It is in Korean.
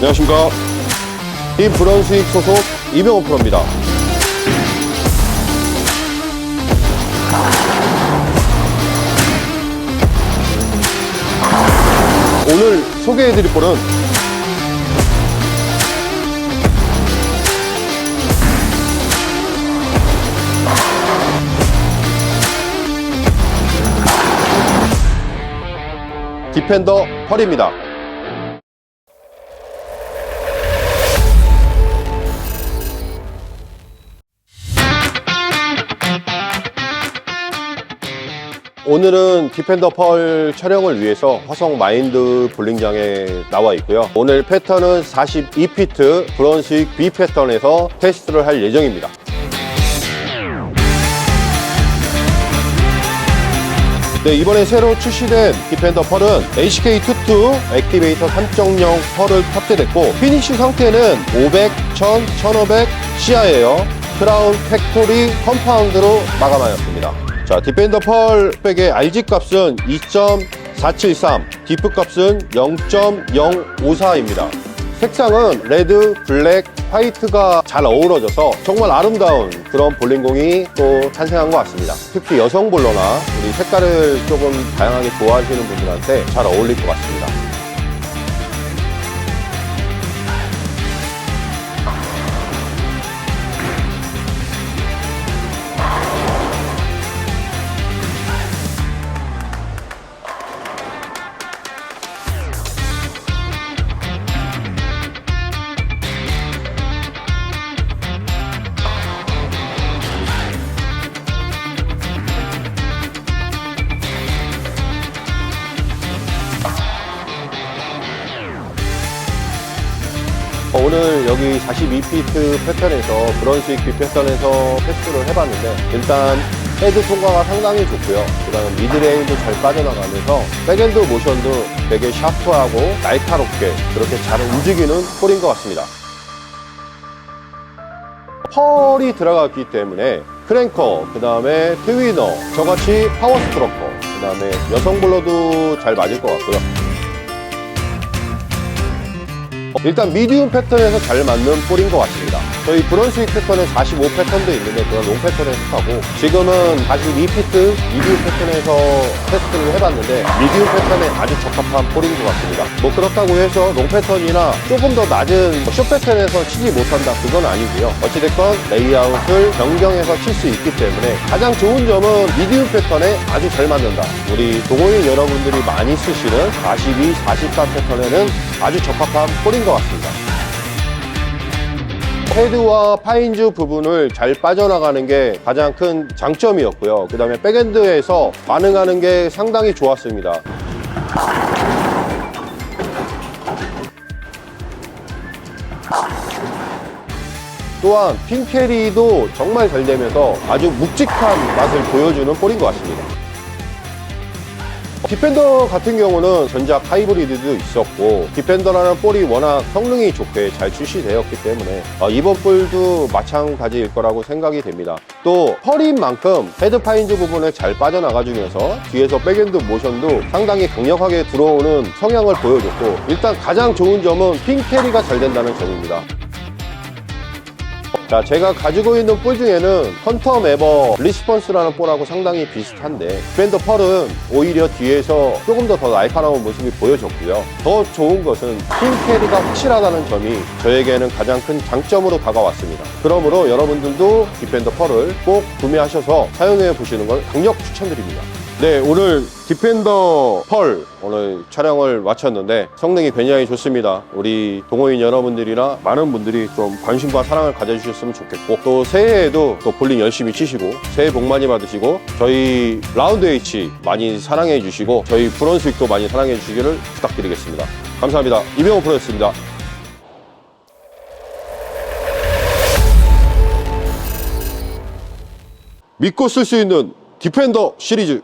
안녕하십니까. 팀 브런스윅 소속 이병호 프로입니다. 오늘 소개해드릴 볼은 디펜더 펄입니다. 오늘은 디펜더 펄 촬영을 위해서 화성 마인드 볼링장에 나와 있고요. 오늘 패턴은 42피트 브런식 B 패턴에서 테스트를 할 예정입니다. 네, 이번에 새로 출시된 디펜더 펄은 HK22 액티베이터 3.0 펄을 탑재됐고 피니쉬 상태는 500, 1000, 1500 시야예요. 크라운 팩토리 컴파운드로 마감하였습니다. 자, 디펜더 펄 백의 RG 값은 2.473, 디프 값은 0.054입니다. 색상은 레드, 블랙, 화이트가 잘 어우러져서 정말 아름다운 그런 볼링공이 또 탄생한 것 같습니다. 특히 여성 볼러나 우리 색깔을 조금 다양하게 좋아하시는 분들한테 잘 어울릴 것 같습니다. 오늘 여기 42피트 패턴에서 브런스윅 B 패턴에서 테스트를 해봤는데 일단 헤드 통과가 상당히 좋고요. 그 다음 미드레인도 잘 빠져나가면서 백엔드 모션도 되게 샤프하고 날카롭게 그렇게 잘 움직이는 폴인 것 같습니다. 펄이 들어갔기 때문에 크랭커, 그 다음에 트위너, 저같이 파워 스트로커, 그 다음에 여성 볼러도 잘 맞을 것 같고요. 일단 미디움 패턴에서 잘 맞는 볼인 것 같습니다. 저희 브런스윅 패턴은 45 패턴도 있는데 그건 롱 패턴에 속하고 지금은 42피트 미디움 패턴에서 테스트를 해봤는데 미디움 패턴에 아주 적합한 볼인 것 같습니다. 뭐 그렇다고 해서 롱 패턴이나 조금 더 낮은 숏 패턴에서 치지 못한다 그건 아니고요. 어찌됐건 레이아웃을 변경해서 칠 수 있기 때문에 가장 좋은 점은 미디움 패턴에 아주 잘 맞는다. 우리 동호인 여러분들이 많이 쓰시는 42, 44 패턴에는 아주 적합한 볼인 것 같습니다. 헤드와 파인즈 부분을 잘 빠져나가는 게 가장 큰 장점이었고요. 그 다음에 백엔드에서 반응하는 게 상당히 좋았습니다. 또한 핀 캐리도 정말 잘 되면서 아주 묵직한 맛을 보여주는 볼인 것 같습니다. 디펜더 같은 경우는 전작 하이브리드도 있었고 디펜더라는 볼이 워낙 성능이 좋게 잘 출시되었기 때문에 어, 이번 볼도 마찬가지일 거라고 생각이 됩니다. 또 펄인 만큼 헤드 파인즈 부분에 잘 빠져나가주면서 뒤에서 백엔드 모션도 상당히 강력하게 들어오는 성향을 보여줬고 일단 가장 좋은 점은 핀 캐리가 잘 된다는 점입니다. 자, 제가 가지고 있는 볼 중에는 컨텀 에버 리스폰스라는 볼하고 상당히 비슷한데 밴더 펄은 오히려 뒤에서 조금 더 더 날카로운 모습이 보여졌고요. 더 좋은 것은 핀 캐리가 확실하다는 점이 저에게는 가장 큰 장점으로 다가왔습니다. 그러므로 여러분들도 디펜더 펄을 꼭 구매하셔서 사용해 보시는 걸 강력 추천드립니다. 네, 오늘 디펜더 펄 오늘 촬영을 마쳤는데 성능이 굉장히 좋습니다. 우리 동호인 여러분들이나 많은 분들이 좀 관심과 사랑을 가져주셨으면 좋겠고 또 새해에도 또 볼링 열심히 치시고 새해 복 많이 받으시고 저희 라운드 H 많이 사랑해 주시고 저희 브런스윅도 많이 사랑해 주시기를 부탁드리겠습니다. 감사합니다. 이병호 프로였습니다. 믿고 쓸 수 있는 디펜더 시리즈